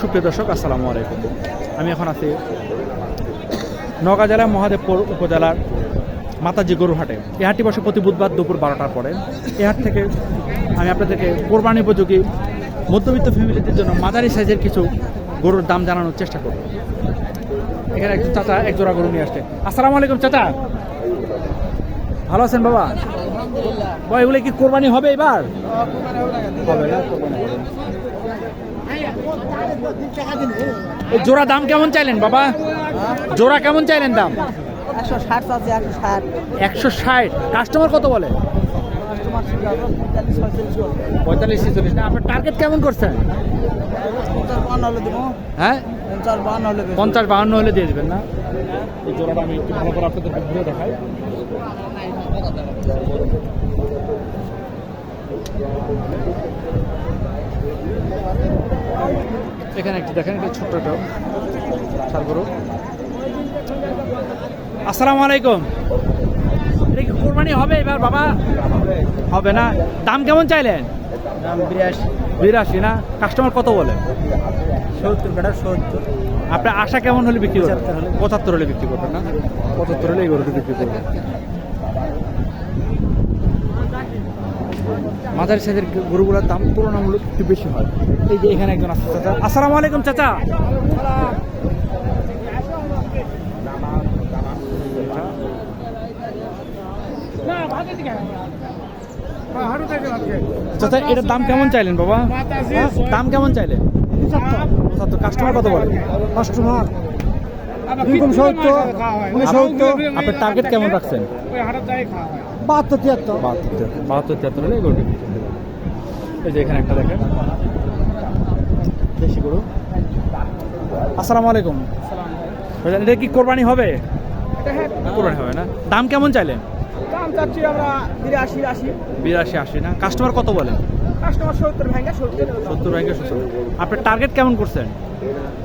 সুপ্রিয় দর্শক আসসালামু আলাইকুম। আমি এখন আছি নওগাঁ জেলার মহাদেবপুর উপজেলার মাতাজি গরুর হাটে এই হাটটি বসে প্রতি বুধবার দুপুর বারোটার পরে। এই হাট থেকে আমি আপনাদেরকে কোরবানি উপযোগী মধ্যবিত্ত ফ্যামিলিদের জন্য মাঝারি সাইজের কিছু গরুর দাম জানানোর চেষ্টা করব। এখানে একজন চাচা এক জোড়া গরু নিয়ে আসছে। আসসালামু আলাইকুম চাচা। ভালো আছেন বাবা? বাবা এগুলো কি কোরবানি হবে এবার? হবে না কোরবানি হবে না। এই জোড়া দাম কেমন চাইলেন বাবা? জোড়া কেমন চাইলেন দাম? একশো ষাট। কাস্টমার কত বলে? পঁয়তাল্লিশ, ছেচল্লিশ। না, আপনার টার্গেট কেমন করছেন? হ্যাঁ? পঞ্চাশ বাহান্ন হলে দিয়ে দেবেন না? এই জোড়াটা আমি একটু ভালো করে আপনাদের ঘুরে দেখাই। এখানে একটি দেখেন একটি ছোট্ট একটা সার গরু। আসসালামু আলাইকুম। এটা কি কোরবানি হবে এবার বাবা? হবে না। দাম কেমন চাইলেন? দাম বিরাশি। বিরাশি না? কাস্টমার কত বলে? সত্তর কাটা সত্তর। আপনার আশা কেমন হলে বিক্রি করবেন। পঁচাত্তর হলে বিক্রি করবেন না? পঁচাত্তর হলে এই গরুটি বিক্রি করবেন। মাঝারি সাইজের গরুগুলোর দাম তুলনামূলক একটু বেশি হয়। এই যে এখানে একজন আছে চাচা। আসসালামু আলাইকুম চাচা। চাচা এটার দাম কেমন চাইলেন বাবা? হ্যাঁ? দাম কেমন চাইলেন? পঁচাত্তর। কাস্টমার কত বলে? কাস্টমার আপনার টার্গেট কেমন রাখছেন? বাহাত্তর তিয়াত্তর। বাহাত্তর তিয়াত্তর বাহাত্তর তিয়াত্তর হলে গরু বিক্রি করতে পারবেন। এই যে এখানে একটা দেখেন। দেশি গরু আসসালামু আলাইকুম। এটা কি কোরবানি হবে? কোরবানি হবে না? দাম কেমন চাইলেন? দাম চাচ্ছি আমরা বিরাশি আশি। বিরাশি আশি না? কাস্টমার কত বলে? কাস্টমার সত্তর ভেঙে সত্তর। সত্তর ব্যাংকে সত্তর। আপনার টার্গেট কেমন করছেন?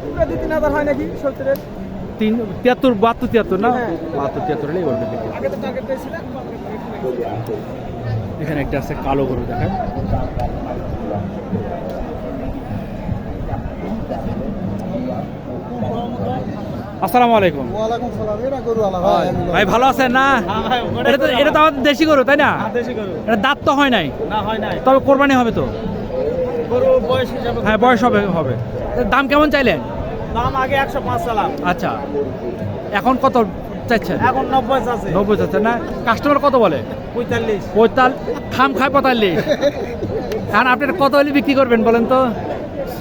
পুরো দু তিন হাজার হয় নাকি সত্তরের? তিন তিয়াত্তর বাহাত্তর তিয়াত্তর না? হ্যাঁ। বাহাত্তর তিয়াত্তর হলে গরু বিক্রি আগে তো টার্গেট পেয়েছিলেন এখানে একটা আছে কালো গরু দেখেন। আসসালামু আলাইকুম। ভাই ভালো আছেন না? এটা তো এটা তো আমাদের দেশি গরু তাই না? এটা দাঁত তো হয় নাই? হয় তবে কোরবানি হবে তো? গরু বয়স হিসাবে হ্যাঁ বয়স হবে হবে। দাম কেমন চাইলেন? দাম আগে একশো পাঁচ সালাম আচ্ছা। এখন কত এখন নব্বই আছে নব্বই চাচ্ছেন না? কাস্টমার কত বলে? পঁয়তাল্লিশ। পঁয়তাল খাম খায় পঁয়তাল্লিশ। এখন আপনি কত হলে বিক্রি করবেন বলেন তো?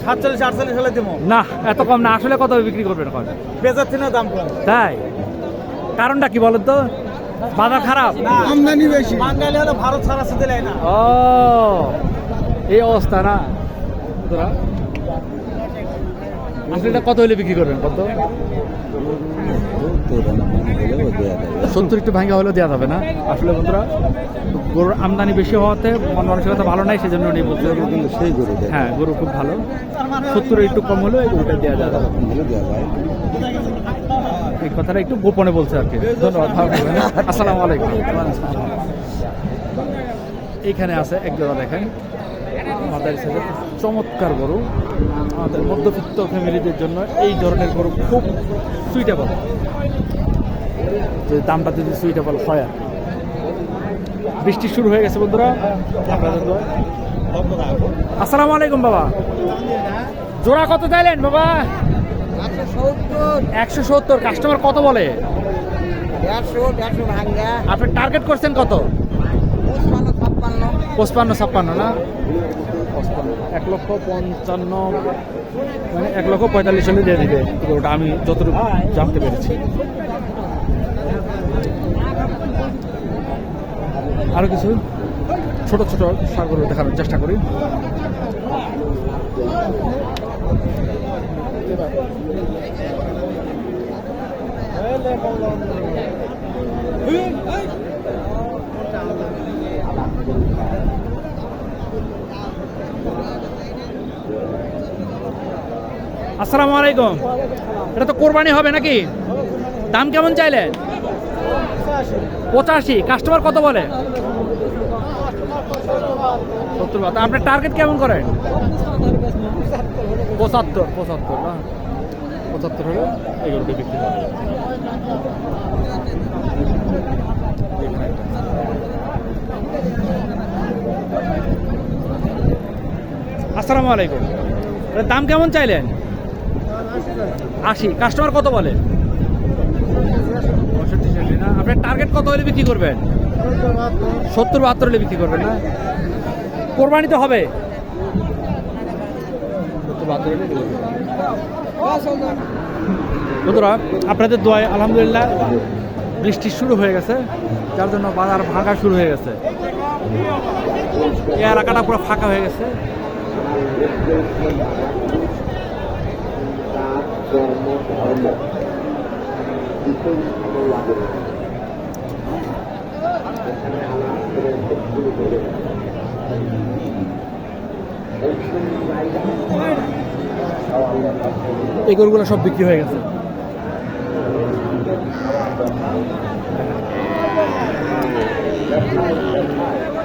সাতচল্লিশ আটচল্লিশ হলে দেবো। না এত কম না। আসলে কত বিক্রি করবেন এখন? বেচার থেকে দাম কম। তাই? কারণটা কি বলেন তো? বাজার খারাপ? আমদানি বেশি। বাঙালি হলে ভারত ছাড়া শুধু দেয় না। ও এই অবস্থা না? আসলে এটা কত হলে বিক্রি করবেন কত সত্তর একটু ভাঙ্গা হলেও দেওয়া যাবে না। আসলে বন্ধুরা গরুর আমদানি বেশি হওয়াতে মন মানসিকতা ভালো নাই সেজন্য উনি বলতে কিন্তু সেই গরু হ্যাঁ গরু খুব ভালো। সত্তর একটু কম হলেও এই গরুটা দেওয়া যাবে। দেওয়া যায় এই কথাটা একটু গোপনে বলছে আর কি। ধন্যবাদ। আসসালামু আলাইকুম। এইখানে আছে এক জোড়া দেখেন। মাদারি চমৎকার গরু। আমাদের মধ্যবিত্ত ফ্যামিলিদের জন্য এই ধরনের গরু খুব সুইটেবল যে দামটা যদি সুইটেবল হয় আর বৃষ্টি শুরু হয়ে গেছে বন্ধুরা। আসসালামু আলাইকুম বাবা। জোড়া কত চাইলেন বাবা? একশো সত্তর। কাস্টমার কত বলে? আপনি টার্গেট করছেন কত? পঁচপান্ন ছাপ্পান্ন না? পঁচপান্ন এক লক্ষ পঞ্চান্ন মানে এক লক্ষ পঁয়তাল্লিশ হলে দিয়ে দিবে ওটা আমি যতটুকু জানতে পেরেছি। আরও কিছু? ছোট ছোট সারগুলো দেখানোর চেষ্টা করি। আসসালামু আলাইকুম। এটা তো কোরবানি হবে নাকি? দাম কেমন চাইলেন? পঁচাশি। কাস্টমার কত বলে? সত্তর আপনার টার্গেট কেমন করেন? পঁচাত্তর পঁচাত্তর পঁচাত্তর হলে গরুটি বিক্রি হবে। আসসালামু আলাইকুম। দাম কেমন চাইলেন? আশি। কাস্টমার কত বলে? আপনার টার্গেট কত হলে বিক্রি করবেন? সত্তর বাহাত্তর হলে বিক্রি করবেন না? কোরবানি তো হবে। বন্ধুরা, আপনাদের দোয়ায় আলহামদুলিল্লাহ বৃষ্টি শুরু হয়ে গেছে। যার জন্য বাজার ভাঙা শুরু হয়ে গেছে। এই এলাকাটা পুরো ফাঁকা হয়ে গেছে। এই গরুগুলো সব বিক্রি হয়ে গেছে।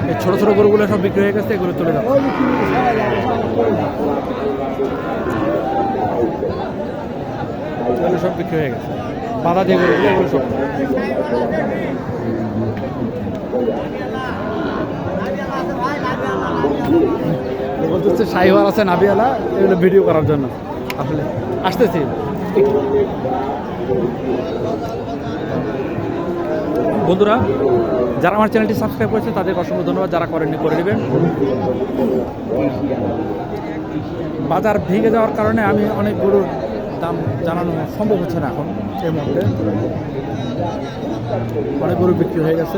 এই ছোট ছোট গরুগুলো সব বিক্রি হয়ে গেছে, এগুলো চলে যাবে এগুলো সব বিক্রি হয়ে গেছে। বাধা যে গরুগুলো এগুলো সব। বলতেছে শাহিওয়াল আছে নাবিয়ালা, এগুলো ভিডিও করার জন্য। আসলে আসতেছি। বন্ধুরা, যারা আমার চ্যানেলটি সাবস্ক্রাইব করেছে তাদের অসংখ্য ধন্যবাদ। যারা করেননি, করে নেবেন। বাজার ভেঙে যাওয়ার কারণে আমি অনেক গরুর দাম জানানো সম্ভব হচ্ছে না এখন এই মুহূর্তে। অনেক গরু বিক্রি হয়ে গেছে।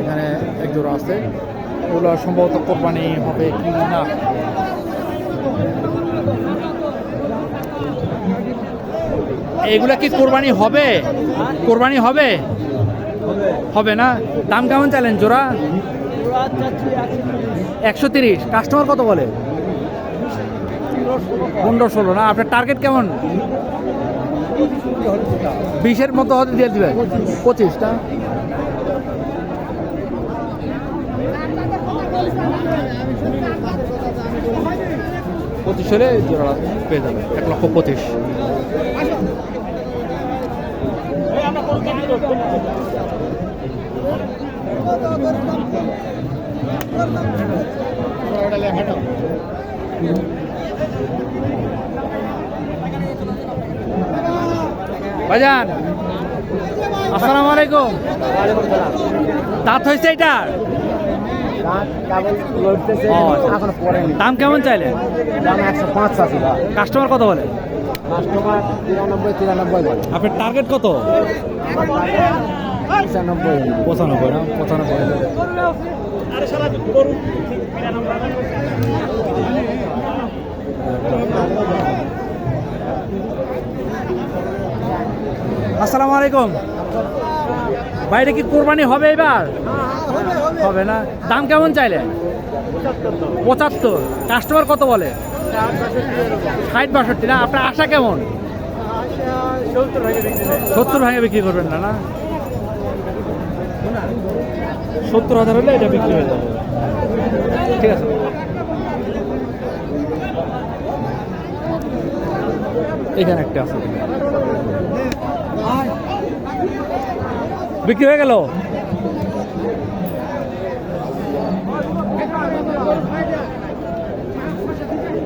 এখানে এক জোড়া আছে। ওগুলো সম্ভবত কোরবানি হবে কি না? এগুলা কি কোরবানি হবে? কোরবানি হবে? হবে না? দাম কেমন চাইলেন জোড়া? একশো তিরিশ। কাস্টমার কত বলে? পনেরো ষোলো না? আপনার টার্গেট কেমন? বিশের মতো হতে দিয়ে দিবেন। পঁচিশটা পঁচিশ হলে জোড়া পেয়ে যাবে এক লক্ষ পঁচিশ। ভাইজান আসসালামু আলাইকুম। দাঁত হয়েছে এটা? আচ্ছা। এখন দাম কেমন আছে কাস্টমার কত বলে? কাস্টমার তিরানব্বই তিরানব্বই বলে। আপনার টার্গেট কত? পঁচানব্বই। পঁচানব্বই না? পঁচানব্বই। আসসালামু আলাইকুম। বাইরে কি কোরবানি হবে এবার? হবে না। দাম কেমন চাইলে? পঁচাত্তর। কাস্টমার কত বলে? ষাট, বাষট্টি না? আপনার আশা কেমন? সত্তর ভাঙে বিক্রি করবেন না না? সত্তর হাজার হলে এটা বিক্রি হয়ে যাবে। ঠিক আছে। এখানে একটা আছে। বিক্রি হয়ে গেল?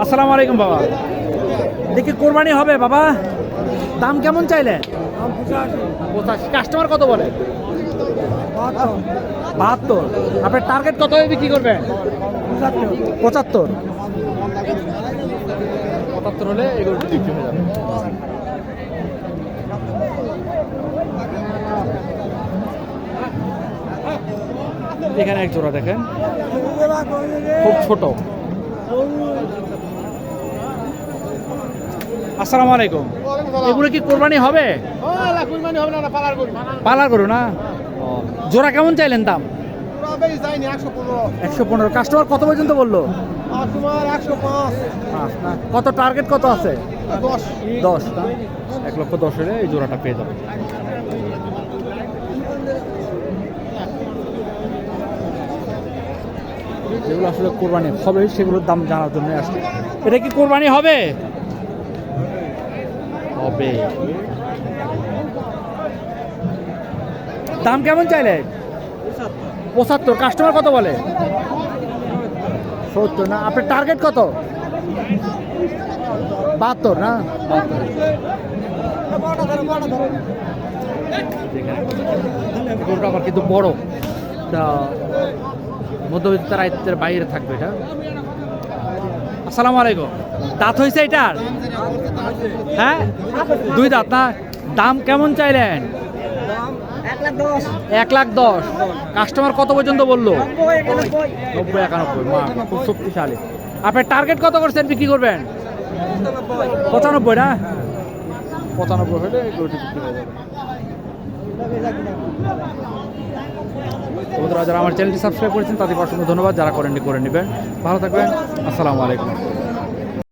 আসসালামু আলাইকুম বাবা। দেখি কোরবানি হবে বাবা। দাম কেমন চাইলে? কাস্টমার কত বলে? বাহাত্তর। আপনার টার্গেট কত হয়ে বিক্রি করবেন পঁচাত্তর। পঁচাত্তর হলে এগুলো বিক্রি হয়ে যাবে। এখানে এক জোড়া দেখেন। খুব ছোট। আসসালামু আলাইকুম। এগুলো কি কোরবানি হবে? না পালার করি না? জোড়া কেমন চাইলেন দাম? একশো পনেরো। কাস্টমার কত পর্যন্ত বলল? কত টার্গেট কত আছে? দশ। দশ এক লক্ষ দশ হলে এই জোড়াটা পেয়ে যাবে যেগুলো আসলে কোরবানি হবে সেগুলোর দাম জানার জন্য আসছে। এটা কি কোরবানি হবে? হবে। দাম কেমন চাইলে? পঁচাত্তর। কাস্টমার কত বলে? সত্তর না আপনার টার্গেট কত? বাহাত্তর না? গরুটা আবার কিন্তু বড়। তা মধ্যবিত্ত রাইতের বাইরে থাকবে এটা। আসসালামু আলাইকুম। দাঁত হয়েছে এটার? হ্যাঁ? দুই দাঁত না? দাম কেমন চাইলেন? এক লাখ দশ। কাস্টমার কত পর্যন্ত বলল? নব্বই, একানব্বই। খুব শক্তিশালী। আপনার টার্গেট কত করছেন বিক্রি করবেন? পঁচানব্বই না? পঁচানব্বই হলে বিক্রি হয়ে যাবে। বন্ধুরা যারা আমার চ্যানেলটি সাবস্ক্রাইব করেছেন তাদের অসংখ্য ধন্যবাদ। যারা করেননি, করে নেবেন। ভালো থাকবেন। আসসালামু আলাইকুম।